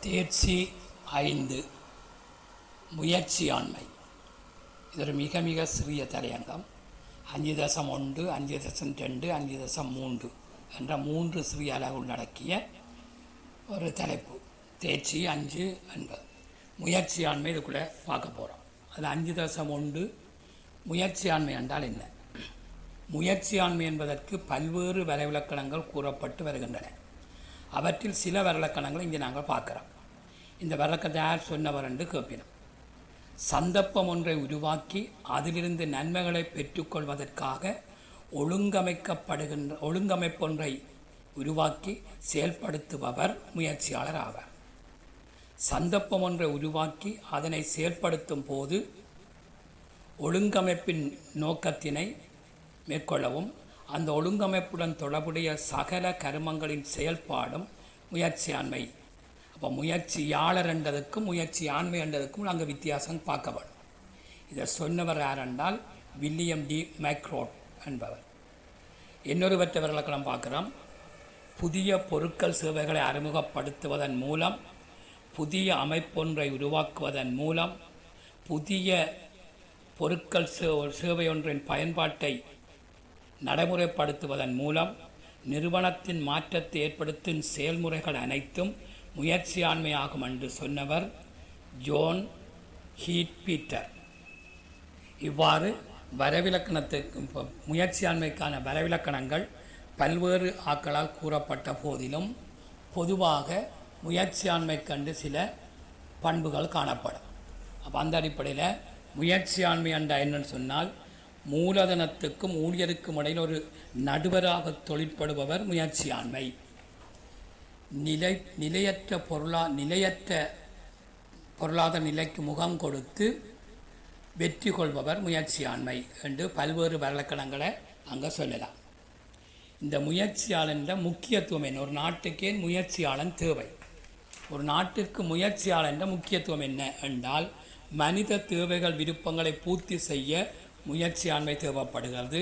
தேர்ச்சி ஐந்து முயற்சியாண்மை இது ஒரு மிக மிக சிறிய தலையங்கம். அஞ்சு தசம் ஒன்று அஞ்சு தசம் ரெண்டு அஞ்சு தசம் மூன்று என்ற மூன்று சிறிய அளவு உள்ளடக்கிய ஒரு தலைப்பு. தேர்ச்சி அஞ்சு என்பது. முயற்சியாண்மை இதுக்குள்ளே பார்க்க போகிறோம் அதில் அஞ்சு தசம் ஒன்று முயற்சியாண்மை என்றால் என்ன? முயற்சியாண்மை என்பதற்கு பல்வேறு வரைவிலக்கணங்கள் கூறப்பட்டு வருகின்றன. அவற்றில் சில வரலக்கணங்களை இங்கே நாங்கள் பார்க்குறோம். இந்த வரலக்கத்தை யார் சொன்னவர் என்று கேட்பினோம் சந்தர்ப்பம் ஒன்றை உருவாக்கி அதிலிருந்து நன்மைகளை பெற்றுக்கொள்வதற்காக ஒழுங்கமைக்கப்படுகின்ற ஒழுங்கமைப்பொன்றை உருவாக்கி செயல்படுத்துபவர் முயற்சியாளர் ஆவார். சந்தர்ப்பம் ஒன்றை உருவாக்கி அதனை செயல்படுத்தும் போது ஒழுங்கமைப்பின் நோக்கத்தினை மேற்கொள்ளவும் அந்த ஒழுங்கமைப்புடன் தொடர்புடைய சகல கருமங்களின் செயல்பாடும் முயற்சியாண்மை. அப்போ முயற்சியாளர் என்றதுக்கும் முயற்சி ஆண்மை என்றதுக்கும் நாங்கள் வித்தியாசம் பார்க்கப்படும். இதை சொன்னவர் யார் என்றால் வில்லியம் டி மைக்ரோட் என்பவர். இன்னொருவற்றை விரலக்கணம் பார்க்குறோம். புதிய பொருட்கள் சேவைகளை அறிமுகப்படுத்துவதன் மூலம் புதிய அமைப்பொன்றை உருவாக்குவதன் மூலம் புதிய பொருட்கள் சே சேவை ஒன்றின் பயன்பாட்டை நடைமுறைப்படுத்துவதன் மூலம் நிறுவனத்தின் மாற்றத்தை ஏற்படுத்தும் செயல்முறைகள் அனைத்தும் முயற்சியாண்மையாகும் என்று சொன்னவர் ஜோன் ஹீட் பீட்டர் இவ்வாறு வரவிலக்கணத்துக்கு இப்போ முயற்சியாண்மைக்கான வரவிலக்கணங்கள் பல்வேறு ஆக்களால் கூறப்பட்ட போதிலும் பொதுவாக முயற்சியாண்மை கண்டு சில பண்புகள் காணப்படும். அப்போ அந்த அடிப்படையில் முயற்சியாண்மை என்ற என்னன்னு சொன்னால் மூலதனத்துக்கும் ஊழியருக்கும் இடையில் ஒரு நடுவராக தொழிற்படுபவர் முயற்சியாண்மை. நிலை நிலையற்ற பொருளா நிலையற்ற பொருளாதார நிலைக்கு முகம் கொடுத்து வெற்றி கொள்பவர் முயற்சியாண்மை என்று பல்வேறு வரலக்கணங்களை அங்கே சொல்லலாம். இந்த முயற்சியாளன் முக்கியத்துவம் என்ன? ஒரு நாட்டுக்கே முயற்சியாளன் தேவை? ஒரு நாட்டிற்கு முயற்சியாளன் முக்கியத்துவம் என்ன என்றால் மனித தேவைகள் விருப்பங்களை பூர்த்தி செய்ய முயற்சியாண்மை தேவைப்படுகிறது.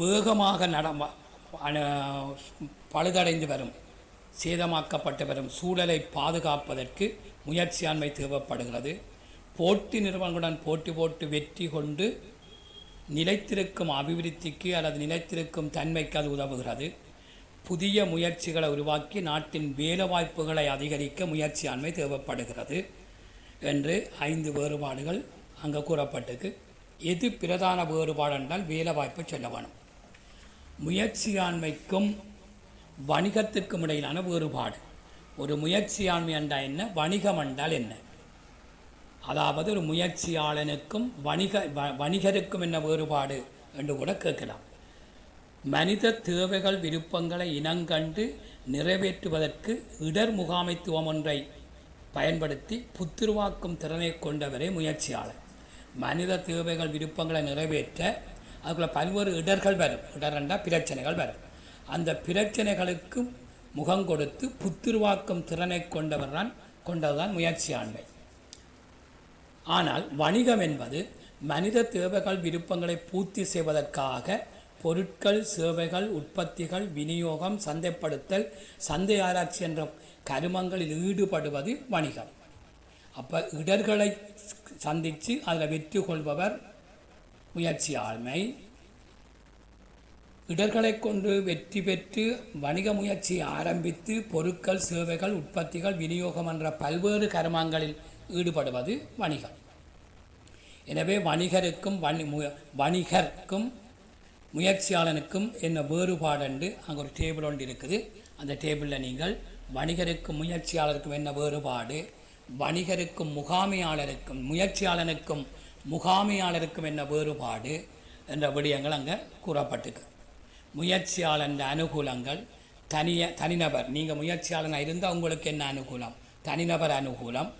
வேகமாக நட பழுதடைந்து வரும் சேதமாக்கப்பட்டு வரும் சூழலை பாதுகாப்பதற்கு முயற்சியாண்மை தேவைப்படுகிறது. போட்டி நிறுவனங்களுடன் போட்டி போட்டு வெற்றி கொண்டு நிலைத்திருக்கும் அபிவிருத்திக்கு அல்லது நிலைத்திருக்கும் தன்மைக்கு அது உதவுகிறது. புதிய முயற்சிகளை உருவாக்கி நாட்டின் வேலைவாய்ப்புகளை அதிகரிக்க முயற்சியாண்மை தேவைப்படுகிறது என்று ஐந்து வேறுபாடுகள் அங்கே கூறப்பட்டிருக்கு. எது பிரதான வேறுபாடு என்றால் வேலைவாய்ப்பு சொல்ல வேணும். முயற்சியாண்மைக்கும் வணிகத்துக்கும் இடையிலான வேறுபாடு. ஒரு முயற்சியாண்மை என்றால் என்ன? வணிகம் என்றால் என்ன? அதாவது ஒரு முயற்சியாளனுக்கும் வணிக வ- வணிகருக்கும் என்ன வேறுபாடு என்று கூட கேட்கலாம். மனித தேவைகள் விருப்பங்களை இனங்கண்டு நிறைவேற்றுவதற்கு இடர் முகாமைத்துவம் ஒன்றை பயன்படுத்தி புத்துருவாக்கும் திறனை கொண்டவரே முயற்சியாளர். மனித தேவைகள் விருப்பங்களை நிறைவேற்ற அதுக்குள்ள பல்வேறு இடர்கள் வரும். இடர்ண்டா பிரச்சனைகள் வரும். அந்த பிரச்சனைகளுக்கு முகம் கொடுத்து புத்துருவாக்கும் திறனை கொண்டவர் தான் கொண்டதுதான் முயற்சியாண்மை. ஆனால் வணிகம் என்பது மனித தேவைகள் விருப்பங்களை பூர்த்தி செய்வதற்காக பொருட்கள் சேவைகள் உற்பத்திகள் விநியோகம் சந்தைப்படுத்தல் சந்தை ஆராய்ச்சி என்ற கருமங்களில் ஈடுபடுவது வணிகம். அப்போ இடர்களை சந்தித்து அதில் வெற்றி கொள்பவர் முயற்சியாண்மை இடர்களை கொண்டு வெற்றி பெற்று வணிக முயற்சியை ஆரம்பித்து பொருட்கள் சேவைகள் உற்பத்திகள் விநியோகம் என்ற பல்வேறு கர்மங்களில் ஈடுபடுவது வணிகம். எனவே வணிகருக்கும் வணி வணிகருக்கும் வணிகர்க்கும் முயற்சியாளனுக்கும் என்ன வேறுபாடுண்டு அங்கே ஒரு டேபிள் ஒன்று இருக்குது. அந்த டேபிளில் நீங்கள் வணிகருக்கும் முயற்சியாளருக்கும் என்ன வேறுபாடு? வணிகருக்கும் முகாமையாளருக்கும் முயற்சியாளனுக்கும் முகாமையாளருக்கும் என்ன வேறுபாடு என்ற விடயங்கள் அங்கே கூறப்பட்டுக்கு முயற்சியாளன் அனுகூலங்கள் தனிய தனிநபர். நீங்கள் முயற்சியாளனாக இருந்தால் உங்களுக்கு என்ன அனுகூலம்? தனிநபர் அனுகூலம்.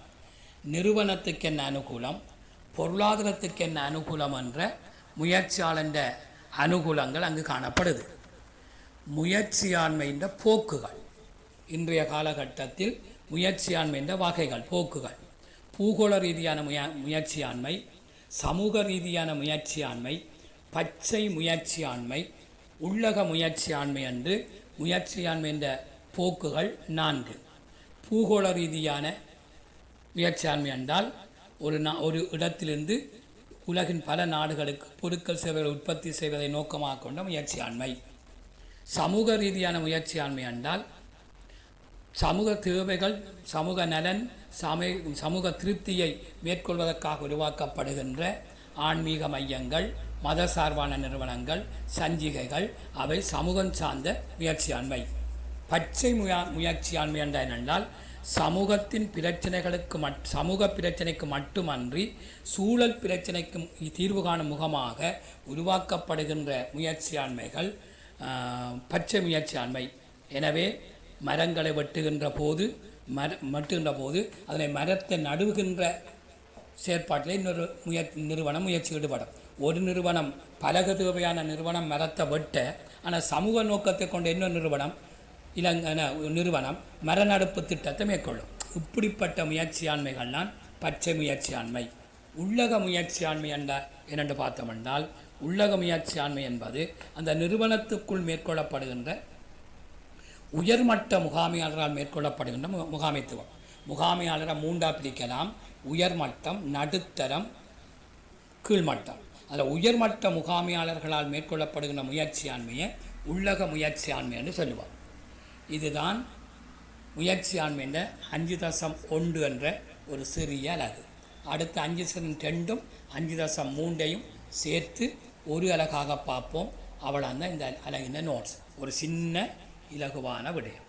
நிறுவனத்துக்கு என்ன அனுகூலம்? பொருளாதாரத்துக்கு என்ன அனுகூலம் என்ற முயற்சியாளன் அனுகூலங்கள் அங்கு காணப்படுது. முயற்சியாண்மைன்ற போக்குகள். இன்றைய காலகட்டத்தில் முயற்சியாண்மைன்ற வகைகள் போக்குகள். பூகோள ரீதியான முய முயற்சியாண்மை சமூக ரீதியான முயற்சியாண்மை பச்சை முயற்சியாண்மை உள்ளக முயற்சியாண்மை என்று முயற்சியாண்மை என்ற போக்குகள் நான்கு. பூகோள ரீதியான முயற்சியாண்மை என்றால் ஒரு நா ஒரு இடத்திலிருந்து உலகின் பல நாடுகளுக்கு பொருட்கள் சேவைகளை உற்பத்தி செய்வதை நோக்கமாக கொண்ட முயற்சியாண்மை. சமூக ரீதியான முயற்சியாண்மை என்றால் சமூக தேவைகள் சமூக நலன் சமய சமூக திருப்தியை மேற்கொள்வதற்காக உருவாக்கப்படுகின்ற ஆன்மீக மையங்கள் மத சார்பான நிறுவனங்கள் சஞ்சிகைகள் அவை சமூகம் சார்ந்த முயற்சியாண்மை. பச்சை முயா முயற்சியாண்மை என்றால் என்னென்றால் சமூகத்தின் பிரச்சனைகளுக்கு மட் சமூக பிரச்சனைக்கு மட்டுமன்றி சூழல் பிரச்சனைக்கும் தீர்வு காணும் முகமாக உருவாக்கப்படுகின்ற முயற்சியாண்மைகள் பச்சை முயற்சியாண்மை. எனவே மரங்களை வெட்டுகின்ற போது மர வெட்டுகின்ற போது அதனை மரத்தை நடுவுகின்ற செயற்பாட்டில் இன்னொரு முய நிறுவனம் முயற்சி ஈடுபடும். ஒரு நிறுவனம் பலக தேவையான நிறுவனம் மரத்தை வெட்ட ஆனால் சமூக நோக்கத்தை கொண்ட இன்னொரு நிறுவனம் இளங்கன நிறுவனம் மரநடுப்பு திட்டத்தை மேற்கொள்ளும். இப்படிப்பட்ட முயற்சியாண்மைகள்னால் பச்சை முயற்சியாண்மை. உள்ளக முயற்சியாண்மை என்ற என்னென்று பார்த்தோமென்றால் உள்ளக முயற்சியாண்மை என்பது அந்த நிறுவனத்துக்குள் மேற்கொள்ளப்படுகின்ற உயர்மட்ட முகாமையாளரால் மேற்கொள்ளப்படுகின்ற மு- முகாமைத்துவம். முகாமையாளரை மூண்டா பிரிக்கலாம். உயர்மட்டம் நடுத்தரம் கீழ்மட்டம். அதில் உயர்மட்ட முகாமையாளர்களால் மேற்கொள்ளப்படுகின்ற முயற்சியாண்மையை உள்ளக முயற்சியாண்மை என்று சொல்லுவோம் இதுதான் முயற்சியாண்மைன்ற அஞ்சு தசம் ஒன்று என்ற ஒரு சிறிய அலகு. அடுத்த அஞ்சு தசம் ரெண்டும் அஞ்சு தசம் மூன்றையும் சேர்த்து ஒரு அலகாக பார்ப்போம். அவ்வளோ இந்த அலகின நோட்ஸ் ஒரு சின்ன இலகுவான விடயம்.